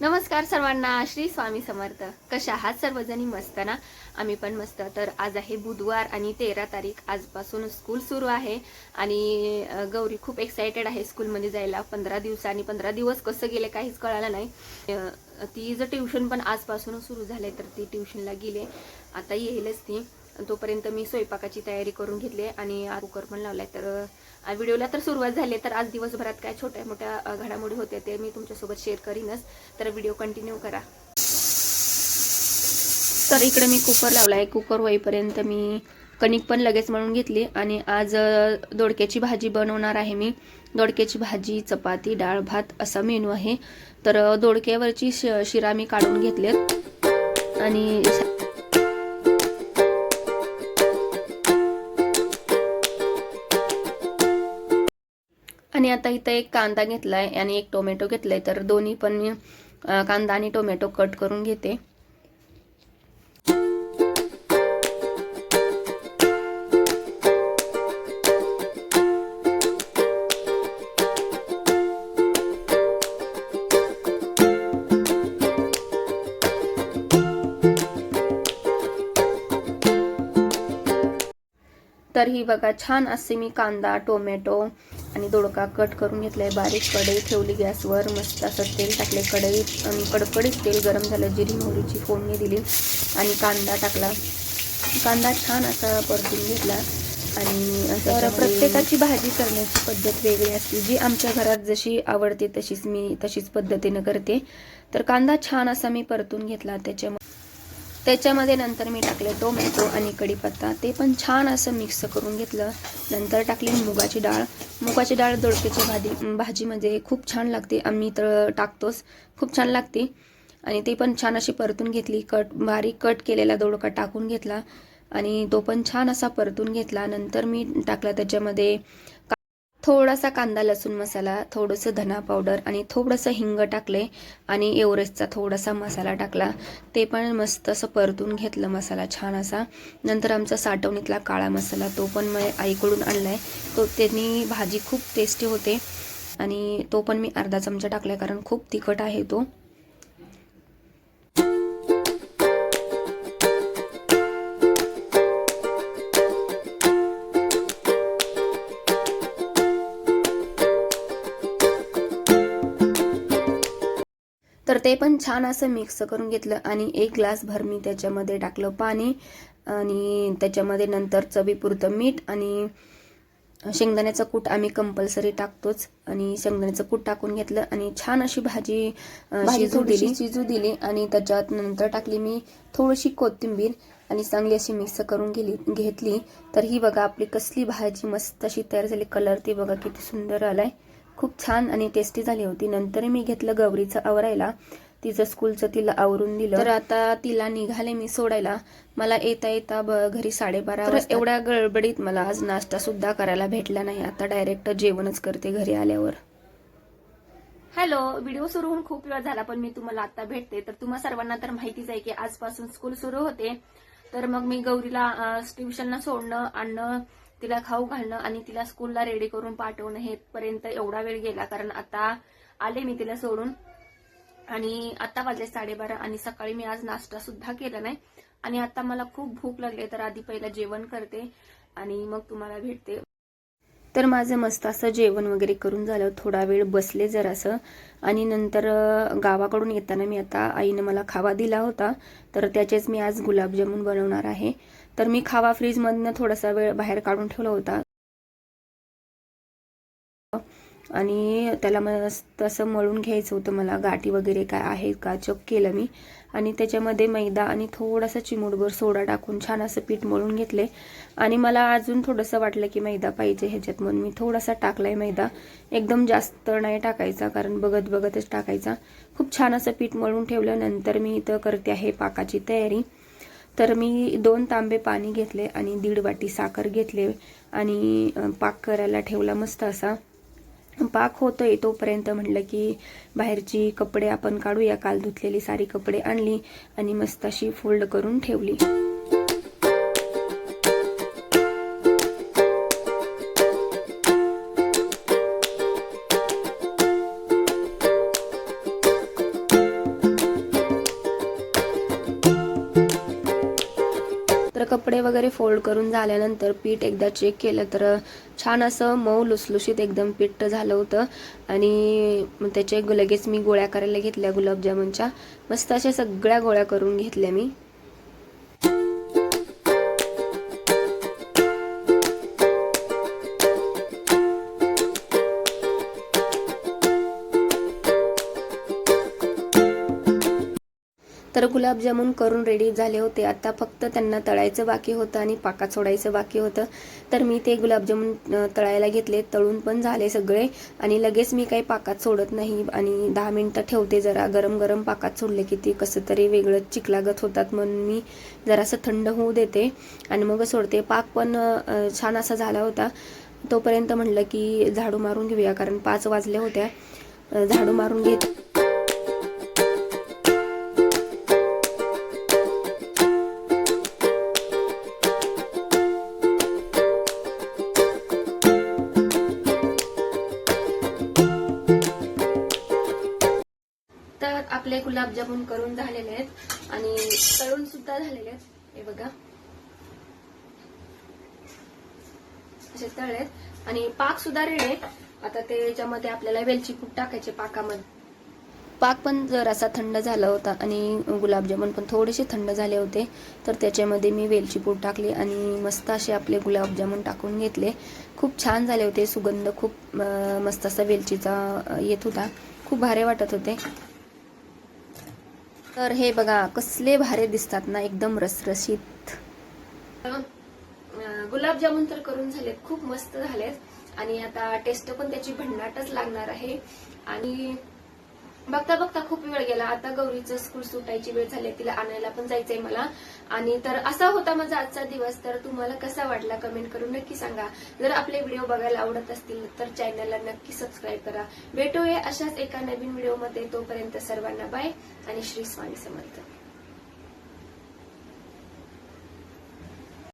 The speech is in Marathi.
नमस्कार सर्वांना श्री स्वामी समर्थ. कशा आहात सर्वजणी? मस्त ना? आम्ही पण मस्त. तर आज आहे बुधवार आणि तेरा तारीख. आजपासून स्कूल सुरू आहे. आणि गौरी खूप एक्सायटेड आहे स्कूलमध्ये जायला. पंधरा दिवसांनी पंधरा दिवस कसं गेले काहीच कळालं नाही. ती जर ट्युशन पण आजपासूनच सुरू झाले तर ती ट्युशनला गेले. आता येईलच ती. तोपर्यंत मी स्वयंपाकाची तयारी करून घेतली आणि कुकर पण लावलाय. तर व्हिडिओला तर सुरुवात झाली तर आज दिवसभरात काय छोट्या मोठ्या घडामोडी होत्या ते मी तुमच्यासोबत शेअर करीनच. तर व्हिडिओ कंटिन्यू करा. तर इकडे मी कुकर लावलाय. कुकर होईपर्यंत मी कणिक पण लगेच म्हणून घेतली आणि आज दोडक्याची भाजी बनवणार आहे मी. दोडक्याची भाजी चपाती डाळ भात असा मेनू आहे. तर दोडक्यावरची श शिरा मी काढून घेतलेत. आणि आणि आता इथं एक कांदा घेतलाय आणि एक टोमॅटो घेतलाय. तर दोन्ही पण मी कांदा आणि टोमॅटो कट करून घेते. तर ही बघा छान असे मी कांदा टोमॅटो आणि दोडका कट करून घेतलाय. बारीक कढई ठेवली गॅसवर. मस्त असं तेल टाकले कढईत आणि कडकडीत तेल गरम झालं. जिरी मोहरीची फोडणी दिली आणि कांदा टाकला. कांदा छान असा परतून घेतला आणि तर प्रत्येकाची भाजी करण्याची पद्धत वेगळी असते. जी आमच्या घरात जशी आवडते तशीच मी तशीच पद्धतीनं करते. तर कांदा छान असा मी परतून घेतला. त्याच्यामध्ये त्याच्यामध्ये नंतर मी टाकले टोमॅटो आणि कढीपत्ता. ते पण छान असं मिक्स करून घेतलं. नंतर टाकली मुगाची डाळ. मुगाची डाळ दोडक्याची भाजी भाजीमध्ये खूप छान लागते. आम्ही तर टाकतोच. खूप छान लागते. आणि ते पण छान अशी परतून घेतली. कट बारीक कट केलेला दोडका टाकून घेतला. आणि तो पण छान असा परतून घेतला. नंतर मी टाकला त्याच्यामध्ये थोडासा कांदा लसूण मसाला थोडंसं धना पावडर आणि थोडंसं हिंग टाकले आणि एवरेस्टचा थोडासा मसाला टाकला. ते पण मस्त असं परतून घेतलं मसाला छान असा. नंतर आमचा साठवणीतला काळा मसाला तो पण मी आईकडून आहे तो त्यांनी भाजी खूप टेस्टी होते आणि तो पण मी अर्धा चमचा टाकलाय कारण खूप तिखट आहे तो. तर ते पण छान असं मिक्स करून घेतलं आणि एक ग्लास भर मी त्याच्यामध्ये टाकलं पाणी आणि त्याच्यामध्ये नंतर चवीपुरतं मीठ आणि शेंगदाण्याचं कूट आम्ही कंपल्सरी टाकतोच आणि शेंगदाण्याचं कूट टाकून घेतलं आणि छान अशी भाजी शिजू दिली. शिजू दिली आणि त्याच्यात नंतर टाकली मी थोडीशी कोथिंबीर आणि चांगली अशी मिक्स करून गेली घेतली. तर ही बघा आपली कसली भाजी मस्त अशी तयार झाली. कलर ती बघा किती सुंदर आलाय. खूप छान आणि टेस्टी झाली होती. नंतर मी घेतलं गौरीचं आवरायला. तिचं स्कूलचं तिला आवरून दिलं. तर आता तिला निघाले मी सोडायला. मला येता येता घरी साडेबारा एवढ्या गडबडीत मला आज नाश्ता सुद्धा करायला भेटला नाही. आता डायरेक्ट जेवणच करते घरी आल्यावर. हॅलो व्हिडिओ सुरू होऊन खूप वेळ झाला पण मी तुम्हाला आता भेटते. तर तुम्हा सर्वांना तर माहितीच आहे की आजपासून स्कूल सुरू होते. तर मग मी गौरीला ट्युशनला सोडणं आणणं तिला खाऊ घालणं आणि तिला स्कूलला रेडी करून पाठवणं हे पर्यंत एवढा वेळ गेला. कारण आता आले मी तिला सोडून. आणि आता वाजले साडेबारा आणि सकाळी मी आज नाश्ता सुद्धा केला नाही. आणि आता मला खूप भूक लागली तर आधी पहिला जेवण करते आणि मग तुम्हाला भेटते. तर माझं मस्त असं जेवण वगैरे करून झालं थोडा वेळ बसले जरासं. आणि नंतर गावाकडून येताना मी आता आईनं मला खावा दिला होता. तर त्याचेच मी आज गुलाबजामून बनवणार आहे. तर मी खावा फ्रीजमधनं थोडासा वेळ बाहेर काढून ठेवला होता. आणि त्याला मस्त असं मळून घ्यायचं होतं मला गाठी वगैरे काय आहे का चक केलं मी. आणि त्याच्यामध्ये मैदा आणि थोडासा चिमूटभर सोडा टाकून छान असं पीठ मळून घेतले. आणि मला अजून थोडंसं वाटलं की मैदा पाहिजे ह्याच्यात म्हणून मी थोडासा टाकलाय मैदा. एकदम जास्त नाही टाकायचा कारण बघत बघतच टाकायचा. खूप छान असं पीठ मळून ठेवलं नंतर मी इथं करते आहे पाकाची तयारी. तर मी दोन तांबे पाणी घेतले आणि दीड वाटी साखर घेतले आणि पाक करायला ठेवला मस्त असा. पाक होतोय तोपर्यंत म्हटलं की बाहेरची कपडे आपण काढूया. काल धुतलेली सारी कपडे आणली आणि मस्त अशी फोल्ड करून ठेवली. कपडे वगैरे फोल्ड करून झाल्यानंतर पीठ एकदा चेक केलं तर छान असं मऊ लुसलुशीत एकदम पीठ झालं होतं. आणि त्याचे लगेच मी गोळ्या करायला घेतल्या गुलाबजामुनच्या. मस्त अशा सगळ्या गोळ्या करून घेतल्या मी. तर गुलाबजामुन करून रेडी झाले होते. आता फक्त त्यांना तळायचं बाकी होतं आणि पाकात सोडायचं बाकी होतं. तर मी ते गुलाबजामुन तळायला घेतले. तळून पण झाले सगळे. आणि लगेच मी काही पाकात सोडत नाही. आणि दहा मिनटं ठेवते जरा. गरम गरम पाकात सोडले की ते कसं तरी वेगळं चिकलागत होतात म्हणून मी जरासं थंड होऊ देते. आणि मग सोडते. पाक पण छान असा झाला होता. तोपर्यंत म्हणलं की झाडू मारून घेऊया. कारण पाच वाजल्या होत्या. झाडू मारून घेत आपले गुलाबजामुन करून झालेले आहेत आणि तळून सुद्धा झालेले आहेत. हे बघा. असे तळलेत आणि पाक सुद्धा रेडे आता ते त्याच्यामध्ये आपल्याला वेलची पूड टाकायचे पाकामध्ये. पाक पण जरासा थंड झाला होता आणि गुलाबजामुन पण थोडेसे थंड झाले होते तर त्याच्यामध्ये मी वेलची पूड टाकली आणि मस्त असे आपले गुलाबजामुन टाकून घेतले. खूप छान झाले होते. सुगंध खूप मस्त असा वेलचीचा येत होता. खूप भारी वाटत होते. तर हे बघा कसले भारे दिसतात ना एकदम रसरशीत. गुलाबजामुन तर करून झालेत खूप मस्त झालेत. आणि आता टेस्ट पण त्याची भन्नाटच लागणार आहे. आणि बघता बघता खूप वेळ गेला. आता गौरीचं स्कूल सुटायची वेळ झाली तिला आणायला पण जायचंय मला. आणि तर असा होता माझा आजचा दिवस. तर तुम्हाला कसा वाटला कमेंट करून नक्की सांगा. जर आपले व्हिडिओ बघायला आवडत असतील तर चॅनलला नक्की सबस्क्राईब करा. भेटूया अशाच एका नवीन व्हिडिओमध्ये तोपर्यंत सर्वांना बाय आणि श्री स्वामी समर्थ.